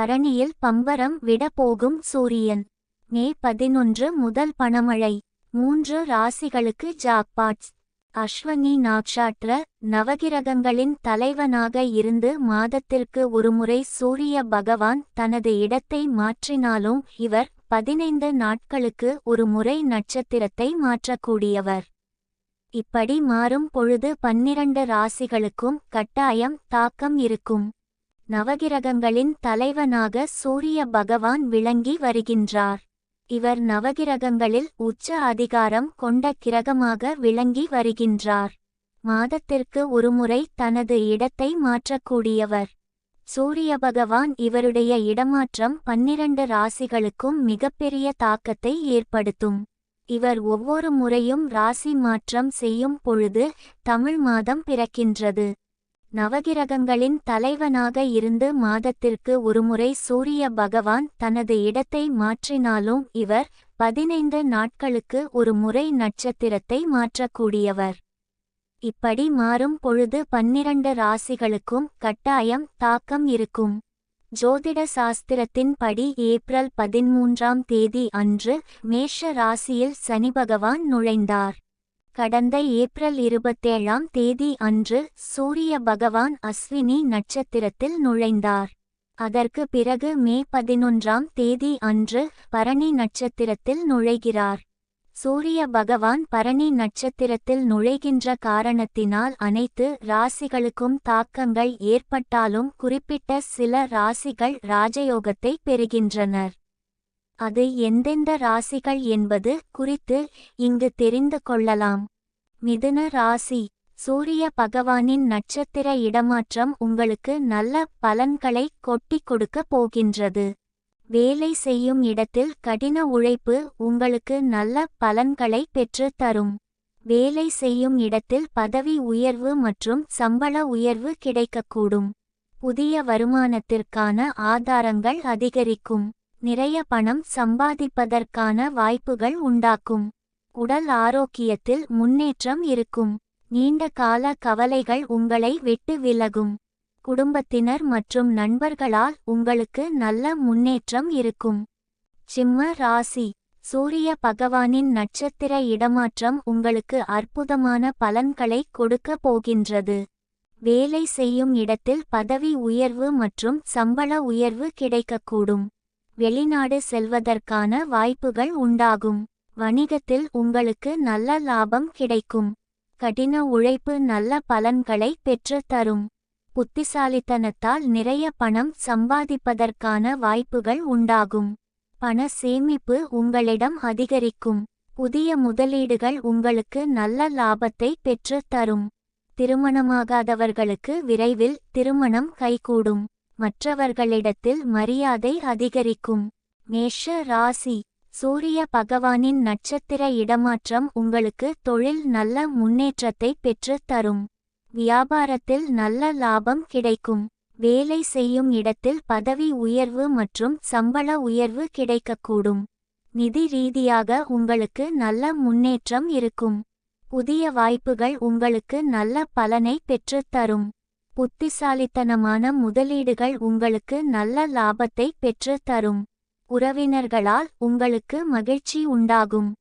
பரணியில் பம்பரம் விட போகும் சூரியன். மே பதினொன்று முதல் பணமழை மூன்று ராசிகளுக்கு ஜாக்பாட்ஸ். அஸ்வனி நாக்ஷாட்ர நவகிரகங்களின் தலைவனாக இருந்து மாதத்திற்கு ஒருமுறை சூரிய பகவான் தனது இடத்தை மாற்றினாலும் இவர் பதினைந்து நாட்களுக்கு ஒரு முறை நட்சத்திரத்தை மாற்றக்கூடியவர். இப்படி மாறும் பொழுது பன்னிரண்டு ராசிகளுக்கும் கட்டாயம் தாக்கம் இருக்கும். நவகிரகங்களின் தலைவனாக சூரிய பகவான் விளங்கி வருகின்றார். இவர் நவகிரகங்களில் உச்ச அதிகாரம் கொண்ட கிரகமாக விளங்கி வருகின்றார். மாதத்திற்கு ஒருமுறை தனது இடத்தை மாற்றக்கூடியவர். சூரிய பகவான் இவருடைய இடமாற்றம் பன்னிரண்டு ராசிகளுக்கும் மிகப்பெரிய தாக்கத்தை ஏற்படுத்தும். இவர் ஒவ்வொரு முறையும் ராசி மாற்றம் செய்யும் பொழுது தமிழ் மாதம் பிறக்கின்றது. நவகிரகங்களின் தலைவனாக இருந்து மாதத்திற்கு ஒருமுறை சூரிய பகவான் தனது இடத்தை மாற்றினாலும் இவர் பதினைந்து நாட்களுக்கு ஒரு முறை நட்சத்திரத்தை மாற்றக்கூடியவர். இப்படி மாறும் பொழுது பன்னிரண்டு ராசிகளுக்கும் கட்டாயம் தாக்கம் இருக்கும். ஜோதிட சாஸ்திரத்தின்படி ஏப்ரல் பதிமூன்றாம் தேதி அன்று மேஷ ராசியில் சனி பகவான் நுழைந்தார். கடந்த ஏப்ரல் இருபத்தேழாம் தேதி அன்று சூரிய பகவான் அஸ்வினி நட்சத்திரத்தில் நுழைந்தார். அதற்கு பிறகு மே பதினொன்றாம் தேதி அன்று பரணி நட்சத்திரத்தில் நுழைகிறார். சூரிய பகவான் பரணி நட்சத்திரத்தில் நுழைகின்ற காரணத்தினால் அனைத்து ராசிகளுக்கும் தாக்கங்கள் ஏற்பட்டாலும் குறிப்பிட்ட சில ராசிகள் ராஜயோகத்தை பெறுகின்றனர். அது எந்தெந்த ராசிகள் என்பது குறித்து இங்கு தெரிந்து கொள்ளலாம். மிதுன ராசி. சூரிய பகவானின் நட்சத்திர இடமாற்றம் உங்களுக்கு நல்ல பலன்களை கொட்டிக் கொடுக்கப் போகின்றது. வேலை செய்யும் இடத்தில் கடின உழைப்பு உங்களுக்கு நல்ல பலன்களை பெற்றுத் தரும். வேலை செய்யும் இடத்தில் பதவி உயர்வு மற்றும் சம்பள உயர்வு கிடைக்கக்கூடும். புதிய வருமானத்திற்கான ஆதாரங்கள் அதிகரிக்கும். நிறைய பணம் சம்பாதிப்பதற்கான வாய்ப்புகள் உண்டாக்கும். உடல் ஆரோக்கியத்தில் முன்னேற்றம் இருக்கும். நீண்ட கால கவலைகள் உங்களை விட்டு விலகும். குடும்பத்தினர் மற்றும் நண்பர்களால் உங்களுக்கு நல்ல முன்னேற்றம் இருக்கும். சிம்ம ராசி. சூரிய பகவானின் நட்சத்திர இடமாற்றம் உங்களுக்கு அற்புதமான பலன்களை கொடுக்க போகின்றது. வேலை செய்யும் இடத்தில் பதவி உயர்வு மற்றும் சம்பள உயர்வு கிடைக்கக்கூடும். வெளிநாடு செல்வதற்கான வாய்ப்புகள் உண்டாகும். வணிகத்தில் உங்களுக்கு நல்ல லாபம் கிடைக்கும். கடின உழைப்பு நல்ல பலன்களை பெற்றுத் தரும். புத்திசாலித்தனத்தால் நிறைய பணம் சம்பாதிப்பதற்கான வாய்ப்புகள் உண்டாகும். பண சேமிப்பு உங்களிடம் அதிகரிக்கும். புதிய முதலீடுகள் உங்களுக்கு நல்ல லாபத்தை பெற்றுத் தரும். திருமணமாகாதவர்களுக்கு விரைவில் திருமணம் கைகூடும். மற்றவர்களிடத்தில் மரியாதை அதிகரிக்கும். மேஷ ராசி. சூரிய பகவானின் நட்சத்திர இடமாற்றம் உங்களுக்கு தொழில் நல்ல முன்னேற்றத்தை பெற்றுத் தரும். வியாபாரத்தில் நல்ல லாபம் கிடைக்கும். வேலை செய்யும் இடத்தில் பதவி உயர்வு மற்றும் சம்பள உயர்வு கிடைக்கக்கூடும். நிதி ரீதியாக உங்களுக்கு நல்ல முன்னேற்றம் இருக்கும். புதிய வாய்ப்புகள் உங்களுக்கு நல்ல பலனை பெற்றுத் தரும். புத்திசாலித்தனமான முதலீடுகள் உங்களுக்கு நல்ல லாபத்தை பெற்றுத் தரும். உறவினர்களால் உங்களுக்கு மகிழ்ச்சி உண்டாகும்.